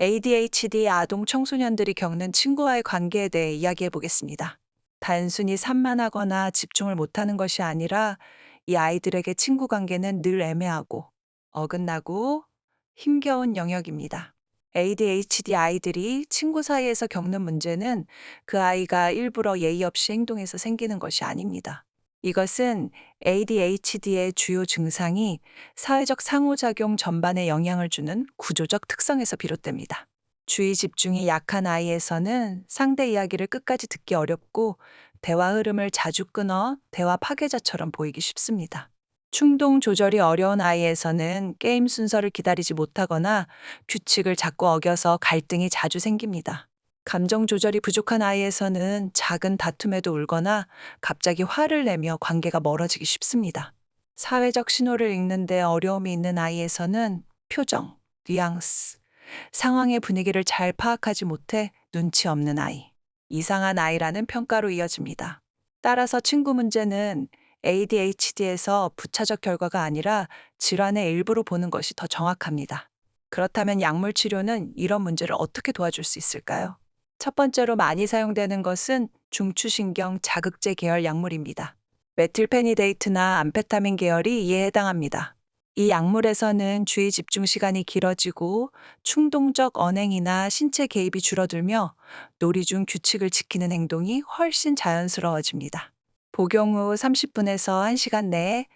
ADHD 아동 청소년들이 겪는 친구와의 관계에 대해 이야기해 보겠습니다. 단순히 산만하거나 집중을 못하는 것이 아니라 이 아이들에게 친구 관계는 늘 애매하고 어긋나고 힘겨운 영역입니다. ADHD 아이들이 친구 사이에서 겪는 문제는 그 아이가 일부러 예의 없이 행동해서 생기는 것이 아닙니다. 이것은 ADHD의 주요 증상이 사회적 상호작용 전반에 영향을 주는 구조적 특성에서 비롯됩니다. 주의 집중이 약한 아이에서는 상대 이야기를 끝까지 듣기 어렵고 대화 흐름을 자주 끊어 대화 파괴자처럼 보이기 쉽습니다. 충동 조절이 어려운 아이에서는 게임 순서를 기다리지 못하거나 규칙을 자꾸 어겨서 갈등이 자주 생깁니다. 감정 조절이 부족한 아이에서는 작은 다툼에도 울거나 갑자기 화를 내며 관계가 멀어지기 쉽습니다. 사회적 신호를 읽는데 어려움이 있는 아이에서는 표정, 뉘앙스, 상황의 분위기를 잘 파악하지 못해 눈치 없는 아이, 이상한 아이라는 평가로 이어집니다. 따라서 친구 문제는 ADHD에서 부차적 결과가 아니라 질환의 일부로 보는 것이 더 정확합니다. 그렇다면 약물 치료는 이런 문제를 어떻게 도와줄 수 있을까요? 첫 번째로 많이 사용되는 것은 중추신경 자극제 계열 약물입니다. 메틸페니데이트나 암페타민 계열이 이에 해당합니다. 이 약물에서는 주의 집중 시간이 길어지고 충동적 언행이나 신체 개입이 줄어들며 놀이 중 규칙을 지키는 행동이 훨씬 자연스러워집니다. 복용 후 30분에서 1시간 내에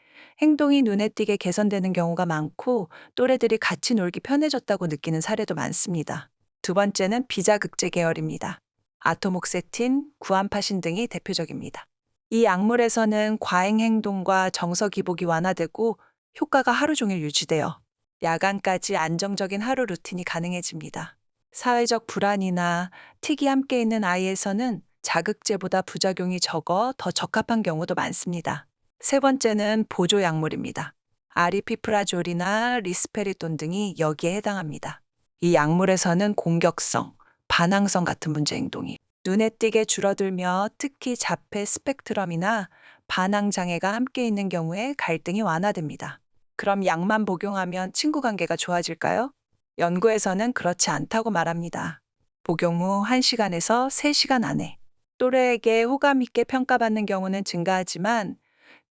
행동이 눈에 띄게 개선되는 경우가 많고 또래들이 같이 놀기 편해졌다고 느끼는 사례도 많습니다. 두 번째는 비자 극제 계열입니다. 아토목세틴, 구암파신 등이 대표적입니다. 이 약물에서는 과잉 행동과 정서 기복이 완화되고 효과가 하루 종일 유지되어 야간까지 안정적인 하루 루틴이 가능해집니다. 사회적 불안이나 틱이 함께 있는 아이에서는 자극제보다 부작용이 적어 더 적합한 경우도 많습니다. 세 번째는 보조 약물입니다. 아리피프라졸이나 리스페리돈 등이 여기에 해당합니다. 이 약물에서는 공격성, 반항성 같은 문제 행동이 눈에 띄게 줄어들며 특히 자폐 스펙트럼이나 반항 장애가 함께 있는 경우에 갈등이 완화됩니다. 그럼 약만 복용하면 친구 관계가 좋아질까요? 연구에서는 그렇지 않다고 말합니다. 복용 후 1시간에서 3시간 안에 또래에게 호감 있게 평가받는 경우는 증가하지만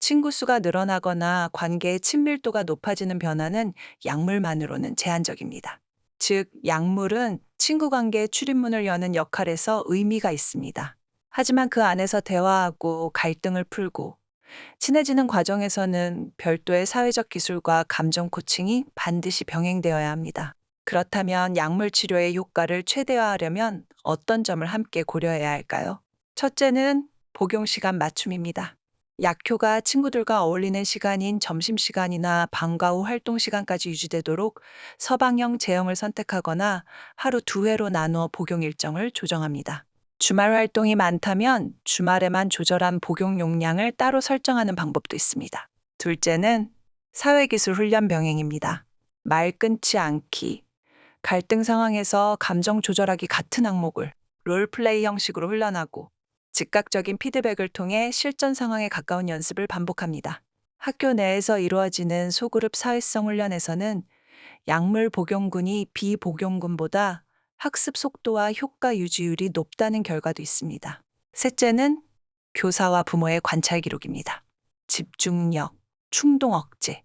친구 수가 늘어나거나 관계의 친밀도가 높아지는 변화는 약물만으로는 제한적입니다. 즉, 약물은 친구 관계의 출입문을 여는 역할에서 의미가 있습니다. 하지만 그 안에서 대화하고 갈등을 풀고 친해지는 과정에서는 별도의 사회적 기술과 감정 코칭이 반드시 병행되어야 합니다. 그렇다면 약물 치료의 효과를 최대화하려면 어떤 점을 함께 고려해야 할까요? 첫째는 복용 시간 맞춤입니다. 약효가 친구들과 어울리는 시간인 점심시간이나 방과 후 활동 시간까지 유지되도록 서방형 제형을 선택하거나 하루 두 회로 나누어 복용 일정을 조정합니다. 주말 활동이 많다면 주말에만 조절한 복용 용량을 따로 설정하는 방법도 있습니다. 둘째는 사회기술 훈련 병행입니다. 말 끊지 않기, 갈등 상황에서 감정 조절하기 같은 항목을 롤플레이 형식으로 훈련하고 즉각적인 피드백을 통해 실전 상황에 가까운 연습을 반복합니다. 학교 내에서 이루어지는 소그룹 사회성 훈련에서는 약물 복용군이 비복용군보다 학습 속도와 효과 유지율이 높다는 결과도 있습니다. 셋째는 교사와 부모의 관찰 기록입니다. 집중력, 충동 억제,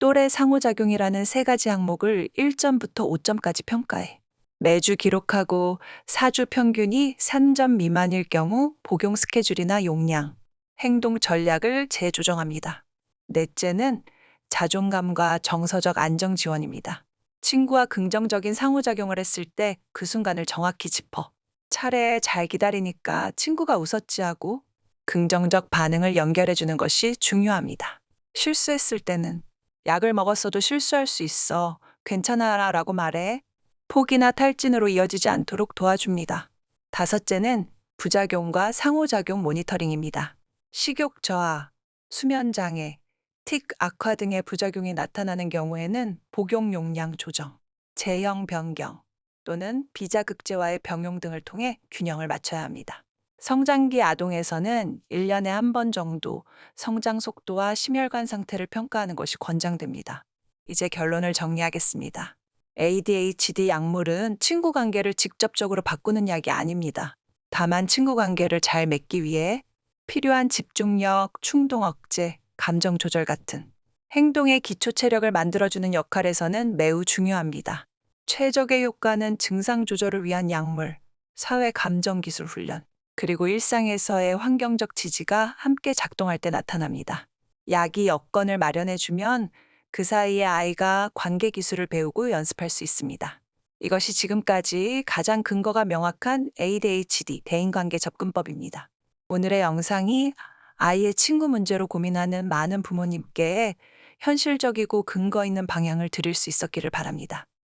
또래 상호작용이라는 세 가지 항목을 1점부터 5점까지 평가해 매주 기록하고 4주 평균이 3점 미만일 경우 복용 스케줄이나 용량, 행동 전략을 재조정합니다. 넷째는 자존감과 정서적 안정 지원입니다. 친구와 긍정적인 상호작용을 했을 때 그 순간을 정확히 짚어 차례에 잘 기다리니까 친구가 웃었지 하고 긍정적 반응을 연결해 주는 것이 중요합니다. 실수했을 때는 약을 먹었어도 실수할 수 있어. 괜찮아 라고 말해 포기나 탈진으로 이어지지 않도록 도와줍니다. 다섯째는 부작용과 상호작용 모니터링입니다. 식욕 저하, 수면 장애, 틱 악화 등의 부작용이 나타나는 경우에는 복용 용량 조정, 제형 변경 또는 비자극제와의 병용 등을 통해 균형을 맞춰야 합니다. 성장기 아동에서는 1년에 한 번 정도 성장 속도와 심혈관 상태를 평가하는 것이 권장됩니다. 이제 결론을 정리하겠습니다. ADHD 약물은 친구 관계를 직접적으로 바꾸는 약이 아닙니다. 다만 친구 관계를 잘 맺기 위해 필요한 집중력, 충동 억제, 감정 조절 같은 행동의 기초 체력을 만들어주는 역할에서는 매우 중요합니다. 최적의 효과는 증상 조절을 위한 약물, 사회 감정 기술 훈련, 그리고 일상에서의 환경적 지지가 함께 작동할 때 나타납니다. 약이 여건을 마련해주면 그 사이에 아이가 관계 기술을 배우고 연습할 수 있습니다. 이것이 지금까지 가장 근거가 명확한 ADHD 대인관계 접근법입니다. 오늘의 영상이 아이의 친구 문제로 고민하는 많은 부모님께 현실적이고 근거 있는 방향을 드릴 수 있었기를 바랍니다.